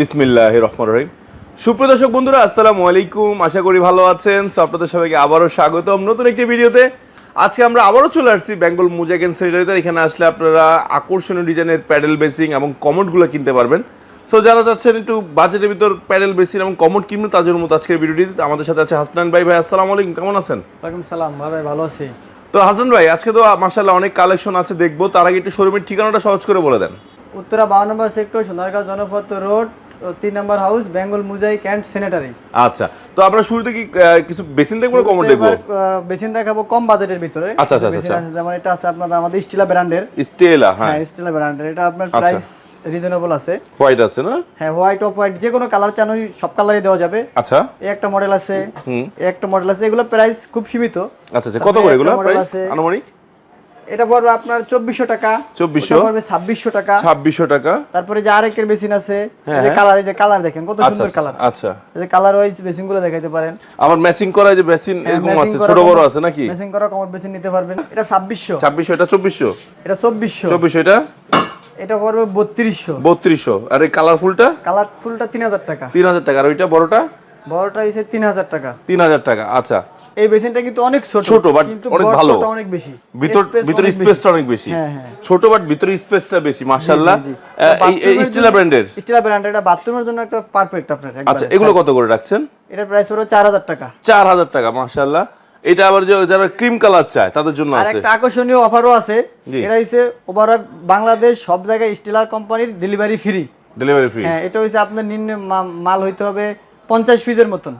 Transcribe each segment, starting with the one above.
বিসমিল্লাহ রহমান রহিম। সুপ্রিয় দর্শক বন্ধুরা আসসালামু আলাইকুম। আশা করি ভালো আছেন। So, আপনাদের সবাইকে আবারও স্বাগতম নতুন একটি ভিডিওতে। আজকে আমরা আবারও চলে আসছি বেঙ্গল মুজাক এন্ড সেনিটারিতে এখানে আসলে আপনারা আকর্ষণীয় ডিজাইনের প্যাডেল বেসিং এবং কমোডগুলো কিনতে পারবেন। সো যারা যাচ্ছেন একটু বাজেটের ভিতর প্যাডেল বেসিং এবং কমোড কিনবেন তার জন্য মতো আজকের ভিডিওটি। আমাদের সাথে আছে হাসনান ভাই। ভাই আসসালামু আলাইকুম। কেমন আছেন? ওয়ালাইকুম সালাম। ভাই ভালো আছি। তো হাসান ভাই আজকে তো মার্শাল্লাহ অনেক কালেকশন আছে দেখব। তার আগে একটু শোরুমের ঠিকানাটা সহজ করে বলে দেন। উত্তরা বারো নম্বর সেক্টর সোনারগাঁও জনপথ রোড তিন নম্বর হাউস বেঙ্গল মুজাই ক্যান্ট সেনেটারি। আচ্ছা তো আমরা শুরুতে কি কিছু বেসিন দেখব না দেখব? বেসিন দেখাবো কম বাজেটের ভিতরে। আচ্ছা, আচ্ছা, আচ্ছা। যেমন এটা আছে আপনাদের আমাদের স্টিলা ব্র্যান্ডের। স্টেলা হ্যাঁ। হ্যাঁ স্টিলা ব্র্যান্ডের। এটা আপনার আচ্ছা। প্রাইস রিজনেবল আছে। হোয়াইট আছে না? হ্যাঁ হোয়াইট অফ হোয়াইট যে কোনো কালার চান ওই সব কালারই দেওয়া যাবে। আচ্ছা। এই একটা মডেল আছে। এই একটা মডেল আছে। এগুলো প্রাইস খুব সীমিত। আচ্ছা আচ্ছা। কত করে এগুলো প্রাইস। আনুমানিক? এটা পড়বে আপনার চব্বিশশো টাকা। 2400 ওটা পড়বে ছাব্বিশশো টাকা। ছাব্বিশশো টাকা। তারপরে যে আরেকের বেসিন আছে হ্যাঁ, যে হ্যাঁ। কালার এই যে কালার দেখেন কত আচ্ছা সুন্দর কালার আচ্ছা। এই যে কালার ওয়াইজ বেসিনগুলো দেখাইতে পারেন। আমার ম্যাচিং করা যে বেসিন এরকম আছে ছোট বড় আছে নাকি? মেসিং করা কমর বেসিন নিতে পারবেন। এটা ছাব্বিশশো। ছাব্বিশশো এটা চব্বিশশো? এটা চব্বিশশো। চব্বিশশো এটা? এটা পড়বে বত্রিশশো। বত্রিশশো। আর এই কালারফুলটা কালারফুলটা তিন হাজার টাকা। তিন হাজার টাকা। আর ওইটা বড়টা? বড়টা হচ্ছে তিন হাজার টাকা। তিন হাজার টাকা আচ্ছা। এই বেসিনটা কিন্তু অনেক ছোট ছোট, কিন্তু অনেক ভালো। অনেক বেশি। ভিতর ভিতরে। স্পেসটা অনেক বেশি। হ্যাঁ, হ্যাঁ। ছোট বাট ভিতরে স্পেসটা বেশি মাশাআল্লাহ। এই স্টিলা ব্র্যান্ডের স্টিলা ব্র্যান্ড এটা বাথরুমের জন্য একটা পারফেক্ট আপনার আচ্ছা এগুলো কত করে রাখছেন? এটার প্রাইস পড়বে চার হাজার টাকা। চার হাজার টাকা মাশাআল্লাহ। এটা আবার যারা ক্রিম কালার চায় তাদের জন্য আছে। একটা আকর্ষণীয় অফারও আছে। এটা হচ্ছে ওভারঅল বাংলাদেশ সব জায়গায় স্টিলার কোম্পানির ডেলিভারি ফ্রি ডেলিভারি ফ্রি হ্যাঁ এটা হচ্ছে আপনার নিম্ন মাল হইতে হবে পঞ্চাশ পিসের মতন।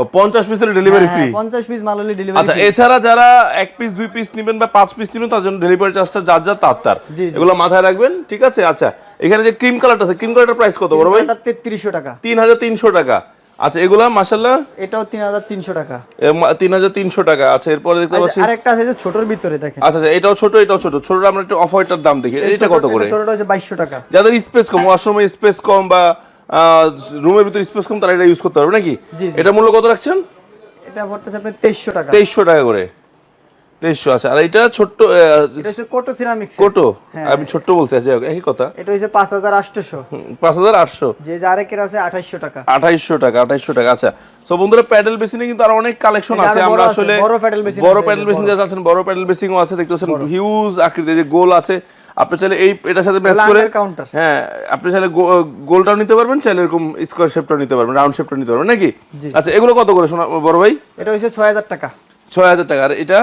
ও পঞ্চাশ পিসের ডেলিভারি ফ্রি পঞ্চাশ পিস মাল হলে ডেলিভারি আচ্ছা এছাড়া যারা এক পিস দুই পিস নেবেন বা পাঁচ পিস নেবেন তার জন্য ডেলিভারি চার্জটা যার যার তার তার। এগুলো মাথায় রাখবেন ঠিক আছে? আচ্ছা এখানে যে ক্রিম কালারটা আছে ক্রিম কালারটার প্রাইস কত বড় ভাই? এটা তেত্রিশশো টাকা। তিন হাজার তিনশো টাকা। আচ্ছা এগুলা মাসাল্লাহ এটাও তিন হাজার তিনশো টাকা। তিন হাজার তিনশো টাকা। আচ্ছা এরপরে দেখতে পাচ্ছি আর একটা আছে যে ছোটর ভিতরে দেখেন। আচ্ছা আচ্ছা এটাও ছোট এটাও ছোট। ছোটটা আমরা একটু অফ হোয়াইটার দাম দেখি। এটা কত করে? ছোটটা হচ্ছে বাইশশো টাকা। যাদের স্পেস কম ওয়াশরুমে স্পেস কম বা রুমের ভিতরে স্পেস কম তারা এটা ইউজ করতে পারবে নাকি। এটা মূল্য কত রাখছেন? এটা পড়তেছে আপনি তেইশশো টাকা। তেইশশো টাকা করে। তেইশশো আচ্ছা আর এটা ছোট্ট কোটো সিরামিক্স কোটো? হ্যাঁ। আমি ছোট্ট বলছি একই কথা। এটা হচ্ছে পাঁচ হাজার আটশোশো পাঁচ হাজার আটশো। যে যে আরেকের আছে আঠাইশশো টাকা। আঠাইশশো টাকা আঠাইশশো টাকা আচ্ছা। তো বন্ধুরা প্যাডেল বেসিনে কিন্তু আরও অনেক কালেকশন আছে। আমরা আসলে বড় প্যাডেল বেসিন বড়। যারা আছেন বড়। প্যাডেল বেসিংও আছে। দেখতে পাচ্ছেন হিউজ আকৃতির যে গোল আছে। আপনি চাইলে এই এটার সাথে ম্যাচ করে হ্যাঁ আপনি চাইলে গোলটাও নিতে পারবেন চাইলে এরকম স্কোয়ার শেপটাও নিতে পারবেন রাউন্ড শেপটা নিতে পারবেন নাকি? আচ্ছা এগুলো কত করে শোনা বড় ভাই? এটা হচ্ছে ছয় হাজার টাকা। ছয় হাজার টাকা। আর এটা?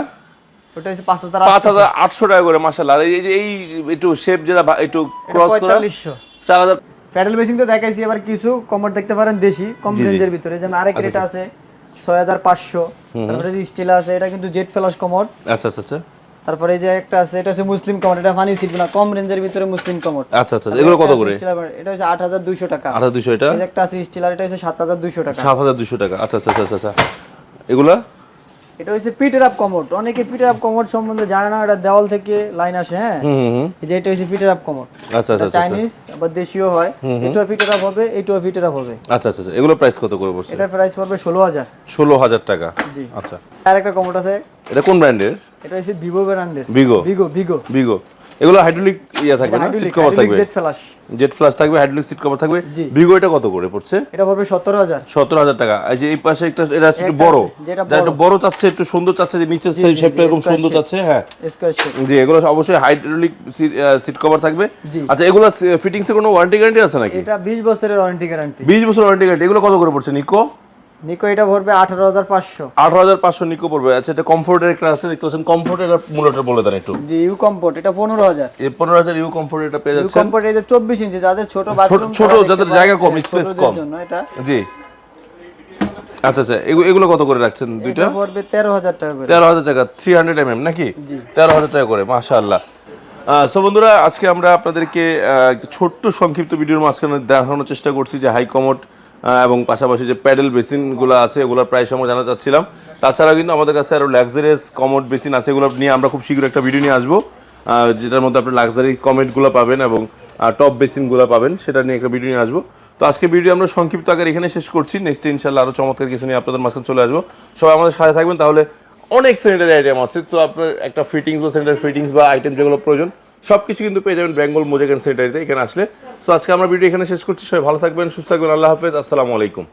ওটা হচ্ছে পাঁচ হাজার পাঁচ হাজার আটশো টাকা করে আর এই যে এই একটু শেপ যেটা একটু ক্রস করা পঁয়তাল্লিশশো। চার হাজার প্যাডেল বেসিং তো দেখাইছি এবার কিছু কমর দেখতে পারেন দেশি কম। রেঞ্জের ভিতরে। যেমন আরেক আচ্ছা, রেট আছে ছয় হাজার পাঁচশো। তারপরে যে স্টিল আছে এটা কিন্তু জেট ফ্লাশ কমর। আচ্ছা আচ্ছা আচ্ছা। তারপরে এই যে একটা আছে এটা হচ্ছে মুসলিম কমর। এটা ফানি সিট না কম রেঞ্জের ভিতরে মুসলিম কমর। আচ্ছা আচ্ছা এগুলো কত করে? এটা হচ্ছে আট হাজার দুইশো টাকা। আঠারো দুশো এটা? এই যে একটা আছে স্টিলার এটা হচ্ছে সাত হাজার দুইশো টাকা। সাত হাজার দুশো টাকা আচ্ছা আচ্ছা আচ্ছা আচ্ছা। এগুলা? এটা হচ্ছে পিটার আপ কমোড অনেকে পিটার আপ কমোড সম্বন্ধে জানে না এটা দেওয়াল থেকে লাইন আসে হ্যাঁ? এই যে এটা হচ্ছে পিটার আপ কমোড আচ্ছা আচ্ছা এটা আচ্ছা চাইনিজ আবার দেশীয় হয়। এটা পিটার আপ হবে এটাও পিটার আপ হবে। আচ্ছা আচ্ছা আচ্ছা। এগুলো প্রাইস কত করে পড়ছে? এটার প্রাইস পড়বে ষোলো হাজার। ষোলো হাজার টাকা। জি। আচ্ছা। আর একটা কমোড আছে। এটা কোন ব্র্যান্ডের এটা হচ্ছে ভিভো ব্র্যান্ডের ভিগো ভিগো ভিগো বিগো এগুলো হাইড্রোলিক ইয়া থাকবে না সিট কভার থাকবে। জেট ফ্ল্যাশ জেট ফ্লাশ থাকবে হাইড্রোলিক সিট কভার থাকবে। বিগো এটা কত করে পড়ছে? এটা পড়বে সতেরো হাজার। সতেরো হাজার টাকা। এই যে এই পাশে একটা এটা একটু বড়। যেটা একটু বড়। চাচ্ছে একটু সুন্দর চাচ্ছে যে নিচের জি, শেপটা এরকম সুন্দর চাচ্ছে হ্যাঁ। স্কোয়ার শেপ জি এগুলো অবশ্যই হাইড্রোলিক সিট কভার থাকবে। আচ্ছা এগুলো ফিটিংস কোনো ওয়ারেন্টি গ্যারান্টি আছে নাকি? এটা বিশ বছরের ওয়ারেন্টি গ্যারান্টি বিশ বছর ওয়ারেন্টি গ্যারান্টি এগুলো কত করে পড়ছে নিকো নিকো এটা পড়বে আঠারো হাজার পাঁচশো। আঠারো হাজার পাঁচশো নিকো পড়বে আচ্ছা এটা কমফোর্টের একটা আছে দেখতে পাচ্ছেন। মূল্যটা বলে দেন একটু। জি ইউ কম্পোর্ট এটা পনেরো হাজার। এই পনেরো হাজার ইউ কমফোর্ট এটা পেয়ে ইউ এই যে চব্বিশ ইঞ্চি যাদের ছোট বাথরুম ছোট, যাদের জায়গা কম, space কম। জন্য এটা। জি। আচ্ছা আচ্ছা এগু- এগুলো কত করে রাখছেন দুইটা? এটা পড়বে তেরো হাজার টাকা করে। তেরো হাজার টাকা থ্রি হান্ড্রেড এম এম নাকি? জি। তেরো হাজার টাকা করে মাশা আল্লাহ সো বন্ধুরা আজকে আমরা আপনাদেরকে একটা ছোট্ট সংক্ষিপ্ত ভিডিওর মাঝখানে দেখানোর চেষ্টা করছি যে হাই কমোড এবং পাশাপাশি যে প্যাডেল বেসিনগুলো আছে ওগুলোর প্রাইস সময় জানা চাচ্ছিলাম। তাছাড়া কিন্তু আমাদের কাছে আরও লাক্সারিয়াস কমোড বেসিন আছে, এগুলো নিয়ে আমরা খুব শীঘ্র একটা ভিডিও নিয়ে আসব। যেটার মধ্যে আপনি লাক্সারি কমেন্টগুলো পাবেন এবং টপ বেসিনগুলো পাবেন, সেটা নিয়ে একটা ভিডিও নিয়ে আসব। তো আজকে ভিডিও আমরা সংক্ষিপ্ত আকার এখানে শেষ করছি। নেক্সট ইনশাল্লাহ আরও চমৎকার কিছু নিয়ে আপনাদের মাঝখানে চলে আসব। সবাই আমাদের সাথে থাকবেন, তাহলে অনেক স্যানিটারি আইটেম আছে। তো আপনার একটা ফিটিংস বা স্যানিটারি ফিটিংস বা আইটেম যেগুলো প্রয়োজন সব কিছু কিন্তু পেয়ে যাবেন বেঙ্গল অ্যান্ড সেন্টারিতে এখানে আসলে। তো আজকে আমরা ভিডিও এখানে শেষ করছি। সবাই ভালো থাকবেন, সুস্থ থাকবেন। আল্লাহ হাফেজ। আসসালামু আলাইকুম।